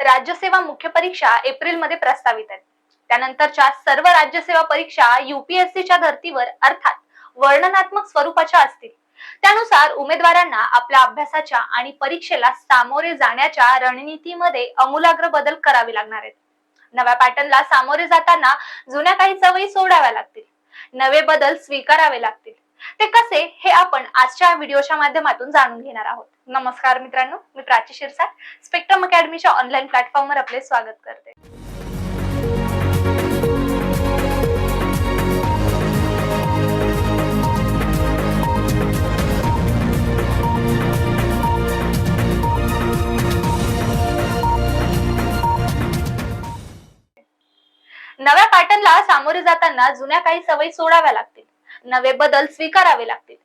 राज्यसेवा मुख्य परीक्षा एप्रिलमध्ये प्रस्तावित आहेत. त्यानंतरच्या सर्व राज्यसेवा परीक्षा युपीएससीच्या धर्तीवर अर्थात वर्णनात्मक स्वरूपाच्या असतील. त्यानुसार उमेदवारांना आपल्या अभ्यासाच्या आणि परीक्षेला सामोरे जाण्याच्या रणनीतीमध्ये अमूलाग्र बदल करावे लागणार आहेत. नव्या पॅटर्नला सामोरे जाताना जुन्या काही सवयी सोडाव्या लागतील. नवे बदल स्वीकारावे लागतील. ते कसे हे आपण आजच्या व्हिडिओच्या माध्यमातून जाणून घेणार आहोत. नमस्कार मित्रांनो मी प्राची शिरसाट स्पेक्ट्रम अकॅडमीच्या ऑनलाईन प्लॅटफॉर्मवर आपले स्वागत करते. नव्या पॅटर्नला सामोरे जाताना जुन्या काही सवयी सोडाव्या लागतील. नवे बदल स्वीकारावे लागतील.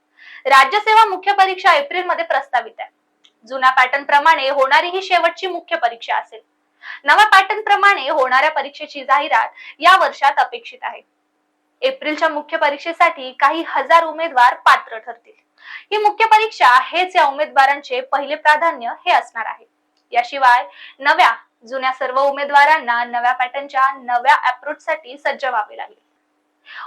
राज्यसेवा मुख्य परीक्षा एप्रिलमध्ये प्रस्तावित आहे. जुन्या पॅटर्न प्रमाणे होणारी ही शेवटची मुख्य परीक्षा असेल. नव्या पॅटर्न प्रमाणे होणाऱ्या परीक्षेची जाहिरात या वर्षात अपेक्षित आहे. एप्रिलच्या मुख्य परीक्षेसाठी काही हजार उमेदवार पात्र ठरतील. ही मुख्य परीक्षा हेच या उमेदवारांचे पहिले प्राधान्य हे असणार आहे. याशिवाय नव्या जुन्या सर्व उमेदवारांना नव्या पॅटर्नच्या नव्या अप्रोच साठी सज्ज व्हावे लागेल.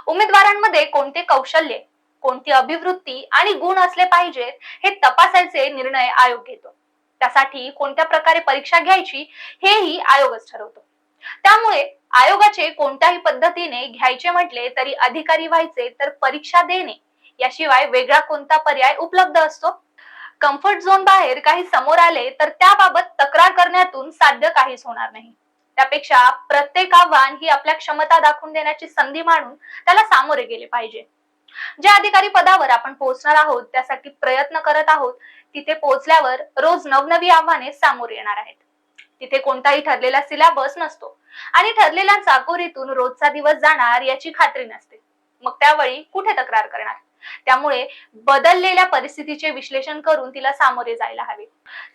उमेदवारांमध्ये कोणते कौशल्य कोणती अभिवृत्ती आणि गुण असले पाहिजेत हे तपासायचे निर्णय आयोग घेतो. त्यासाठी कोणत्या प्रकारे परीक्षा घ्यायची हेही आयोगच ठरवतो. त्यामुळे आयोगाचे कोणत्याही पद्धतीने घ्यायचे म्हटले तरी अधिकारी व्हायचे तर परीक्षा देणे याशिवाय वेगळा कोणता पर्याय उपलब्ध असतो? कम्फर्ट झोन बाहेर काही समोर आले तर त्याबाबत तक्रार करण्यातून साध्य काहीच होणार नाही. त्यापेक्षा प्रत्येक आव्हान ही आपल्या क्षमता दाखवून देण्याची संधी मानून त्याला सामोरे गेले पाहिजे. ज्या अधिकारी पदावर आपण पोहोचणार आहोत त्यासाठी प्रयत्न करत आहोत तिथे पोहोचल्यावर रोज नवनवी आव्हाने सामोरे येणार आहेत. तिथे कोणताही ठरलेला सिलेबस नसतो आणि ठरलेल्या चाकोरीतून रोजचा दिवस जाणार याची खात्री नसते. मग त्यावेळी कुठे तक्रार करणार? त्यामुळे बदललेल्या परिस्थितीचे विश्लेषण करून तिला सामोरे जायला हवे.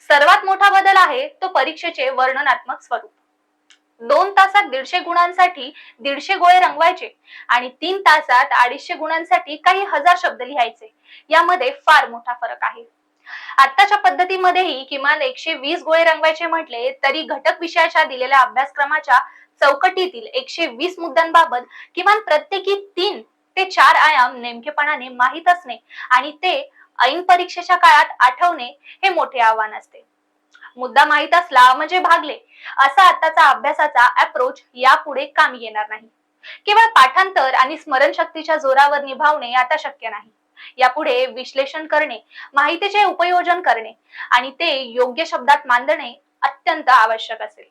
सर्वात मोठा बदल आहे तो परीक्षेचे वर्णनात्मक स्वरूप. दोन तासात दीडशे गुणांसाठी दीडशे गोळे रंगवायचे आणि तीन तासात अडीचशे गुणांसाठी काही हजार शब्द लिहायचे. यामध्ये फार मोठा फरक आहे. आत्ताच्या पद्धतीमध्येही किमान एकशे वीस गोळे रंगवायचे म्हटले तरी घटक विषयाच्या दिलेल्या अभ्यासक्रमाच्या चौकटीतील एकशे वीस मुद्द्यांबाबत किमान प्रत्येकी तीन ते चार आयाम नेमकेपणाने माहीत असणे आणि ते ऐन परीक्षेच्या काळात आठवणे हे मोठे आव्हान असते. मुद्दा माहीत असला म्हणजे भागले. असा आताचा अभ्यासाचा अप्रोच यापुढे कामी येणार नाही. केवळ पाठांतर आणि स्मरणशक्तीच्या जोरावर निभावणे आता शक्य नाही. यापुढे विश्लेषण करणे माहितीचे उपयोजन करणे आणि ते योग्य शब्दात मांडणे अत्यंत आवश्यक असेल.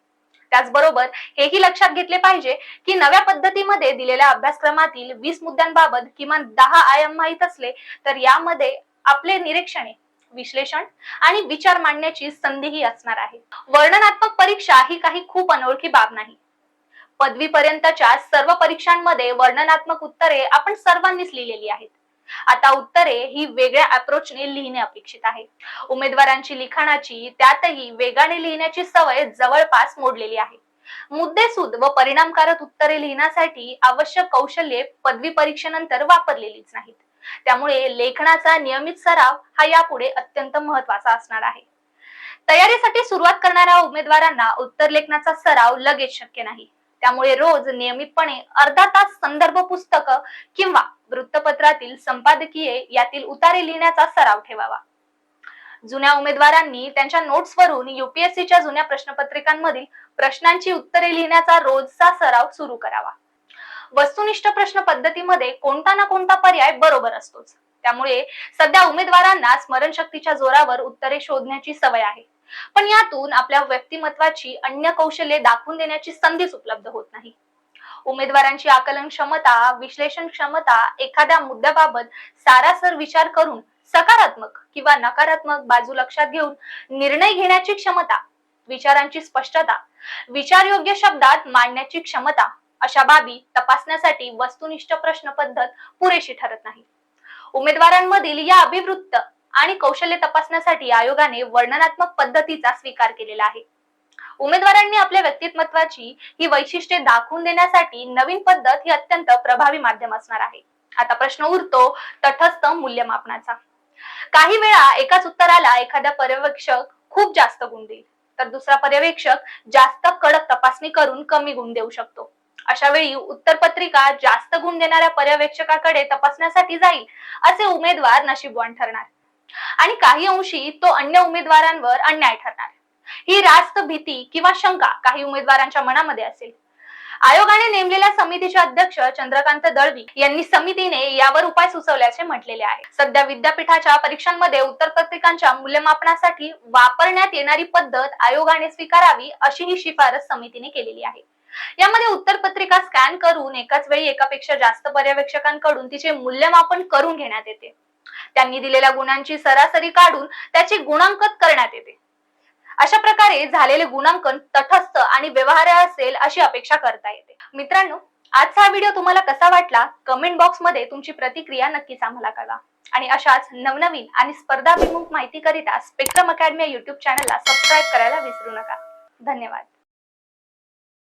त्याचबरोबर हेही लक्षात घेतले पाहिजे की नव्या पद्धतीमध्ये दिलेल्या अभ्यासक्रमातील वीस मुद्द्यांबाबत किमान दहा आयाम माहीत असले तर यामध्ये आपले निरीक्षणे विश्लेषण आणि विचार मांडण्याची संधीही असणार आहे. वर्णनात्मक परीक्षा ही काही खूप अनोळखी बाब नाही. पदवीपर्यंतच्या सर्व परीक्षांमध्ये वर्णनात्मक उत्तरे आपण सर्वांनीच लिहिलेली आहेत. आता उत्तरे ही वेगळ्या अप्रोचने लिहिणे अपेक्षित आहे. उमेदवारांची लिखाणाची त्यातही वेगाने लिहिण्याची सवय जवळपास मोडलेली आहे. मुद्देसूद व परिणामकारक उत्तरे लिहिण्यासाठी आवश्यक कौशल्ये पदवी परीक्षेनंतर वापरलेलीच नाहीत. त्यामुळे लेखनाचा नियमित सराव हा यापुढे अत्यंत महत्त्वाचा असणार आहे. तयारीसाठी सुरुवात करणाऱ्या उमेदवारांना उत्तर लेखनाचा सराव लगेच शक्य नाही. त्यामुळे रोज नियमितपणे अर्धा तास संदर्भ पुस्तक किंवा वृत्तपत्रातील संपादकीय यातील उतारे लिहिण्याचा सराव ठेवावा. जुन्या उमेदवारांनी त्यांच्या नोट्सवरून युपीएससीच्या जुन्या प्रश्नपत्रिकांमधील प्रश्नांची उत्तरे लिहिण्याचा रोजचा सराव सुरू करावा. वस्तुनिष्ठ प्रश्न पद्धतीमध्ये कोणता ना कोणता पर्याय बरोबर असतोच. त्यामुळे सध्या उमेदवारांना स्मरणशक्तीच्या जोरावर उत्तरे शोधण्याची सवय आहे. पण यातून आपल्या व्यक्तिमत्वाची अन्य कौशल्ये दाखवून देण्याची संधीच उपलब्ध होत नाही. उमेदवारांची आकलन क्षमता विश्लेषण क्षमता एखाद्या मुद्द्याबाबत सारासर विचार करून सकारात्मक किंवा नकारात्मक बाजू लक्षात घेऊन निर्णय घेण्याची क्षमता विचारांची स्पष्टता विचारयोग्य शब्दात मांडण्याची क्षमता अशा बाबी तपासण्यासाठी वस्तुनिष्ठ प्रश्न पद्धत पुरेशी ठरत नाही. उमेदवारांमधील या अभिवृत्त आणि कौशल्य तपासण्यासाठी आयोगाने वर्णनात्मक पद्धतीचा स्वीकार केलेला आहे. उमेदवारांनी आपल्या व्यक्तिमत्वाची ही वैशिष्ट्ये दाखवून देण्यासाठी नवीन पद्धत ही अत्यंत प्रभावी माध्यम असणार आहे. आता प्रश्न उरतो तटस्थ मूल्यमापनाचा. काही वेळा एकाच उत्तराला एखादा पर्यवेक्षक खूप जास्त गुण देईल तर दुसरा पर्यवेक्षक जास्त कडक तपासणी करून कमी गुण देऊ शकतो. अशा वेळी उत्तरपत्रिका जास्त गुण देणाऱ्या पर्यवेक्षकाकडे तपासण्यासाठी जाईल असे उमेदवार नशीबवान ठरणार. आणि काही अंशी तो अन्य उमेदवारांवर अन्याय ठरणार. ही रास्त भीती किंवा शंका काही उमेदवारांच्या मनामध्ये असेल. आयोगाने नेमलेल्या समितीचे अध्यक्ष चंद्रकांत दळवी यांनी समितीने यावर उपाय सुचवल्याचे म्हटलेले आहे. सध्या विद्यापीठाच्या परीक्षांमध्ये उत्तर पत्रिकांच्या मूल्यमापनासाठी वापरण्यात येणारी पद्धत आयोगाने स्वीकारावी अशी ही शिफारस समितीने केलेली आहे. यामध्ये उत्तर पत्रिका स्कॅन करून एकाच वेळी एकापेक्षा जास्त पर्यवेक्षकांकडून तिचे मूल्यमापन करून घेण्यात येते. त्यांनी दिलेल्या गुणांची सरासरी काढून त्याचे गुणांकन करण्यात येते. अशा प्रकारे झालेले गुणांकन तटस्थ आणि व्यवहार्य असेल अशी अपेक्षा करता येते. मित्रांनो आजचा हा व्हिडिओ तुम्हाला कसा वाटला? कमेंट बॉक्समध्ये तुमची प्रतिक्रिया नक्कीच आम्हाला कळवा. आणि अशाच नवनवीन आणि स्पर्धाभिमुख माहितीकरिता स्पेक्ट्रम अकॅडमी या युट्यूब चॅनलला सबस्क्राईब करायला विसरू नका. धन्यवाद.